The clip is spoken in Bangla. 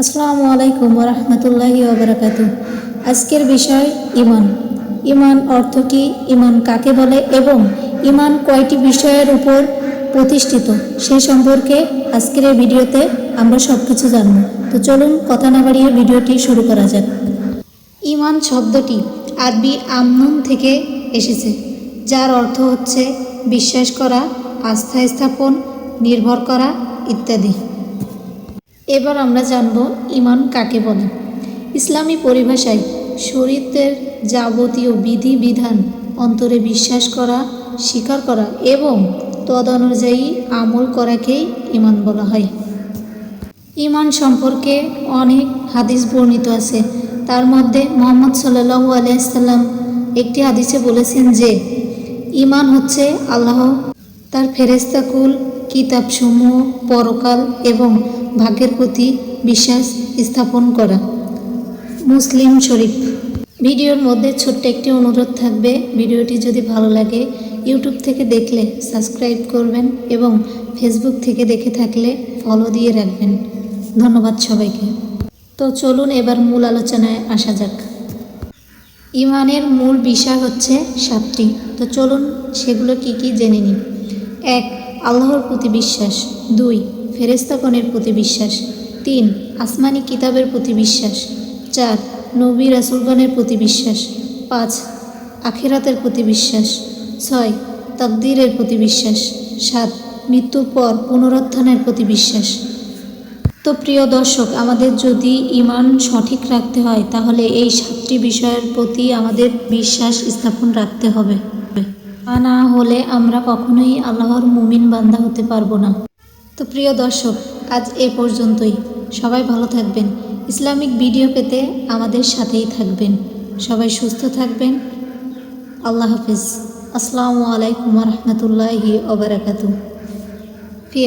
আসসালামু আলাইকুম রহমতুল্লাহি ওবরাকাতু আজকের বিষয় ইমান ইমান অর্থ কি? ইমান কাকে বলে এবং ইমান কয়টি বিষয়ের উপর প্রতিষ্ঠিত? সে সম্পর্কে আজকের এই ভিডিওতে আমরা সব কিছু জানব। তো চলুন কথা না বাড়িয়ে ভিডিওটি শুরু করা যাক। ইমান শব্দটি আরবি আমনুন থেকে এসেছে, যার অর্থ হচ্ছে বিশ্বাস করা আস্থা স্থাপন নির্ভর করা ইত্যাদি। এবার আমরা জানব ইমান কাকে বলে। ইসলামী পরিভাষায় শরীরের যাবতীয় বিধি বিধান অন্তরে বিশ্বাস করা, স্বীকার করা এবং তদনুযায়ী আমল করাকেই ইমান বলা হয়। ইমান সম্পর্কে অনেক হাদিস বর্ণিত আছে। তার মধ্যে মোহাম্মদ সাল্লাহু আলাইসাল্লাম একটি হাদিসে বলেছেন যে, ইমান হচ্ছে আল্লাহ তার ফেরেস্তাকুল কিতাবসমূহ, পরকাল এবং ভাগ্যের প্রতি বিশ্বাস স্থাপন করা। মুসলিম শরীফ। ভিডিওর মধ্যে ছোট্ট একটি অনুরোধ থাকবে। ভিডিওটি যদি ভালো লাগে, ইউটিউব থেকে দেখলে সাবস্ক্রাইব করবেন এবং ফেসবুক থেকে দেখে থাকলে ফলো দিয়ে রাখবেন। ধন্যবাদ সবাইকে। তো চলুন এবার মূল আলোচনায় আসা যাক। ইমানের মূল বিষয় হচ্ছে সাতটি। তো চলুন সেগুলো কি কি জেনে নিন এক, আল্লাহর প্রতি বিশ্বাস। দুই ফেরেস্তাগণের প্রতি বিশ্বাস। তিন, আসমানি কিতাবের প্রতি বিশ্বাস। চার, নবী রাসুলগণের প্রতি বিশ্বাস। পাঁচ, আখেরাতের প্রতি বিশ্বাস। ছয়, তাকদীরের প্রতি বিশ্বাস। সাত, মৃত্যুর পর পুনরুত্থানের প্রতি বিশ্বাস। তো প্রিয় দর্শক, আমাদের যদি ইমান সঠিক রাখতে হয়, তাহলে এই সাতটি বিষয়ের প্রতি আমাদের বিশ্বাস স্থাপন রাখতে হবে। তা না হলে আমরা কখনোই আল্লাহর মুমিন বান্দা হতে পারব না। তো প্রিয় দর্শক, আজ এ পর্যন্তই। সবাই ভালো থাকবেন। ইসলামিক ভিডিও পেতে আমাদের সাথেই থাকবেন। সবাই সুস্থ থাকবেন। আল্লাহ হাফিজ। আসসালামু আলাইকুম রহমতুল্লাহি ওবরাকাতু ফি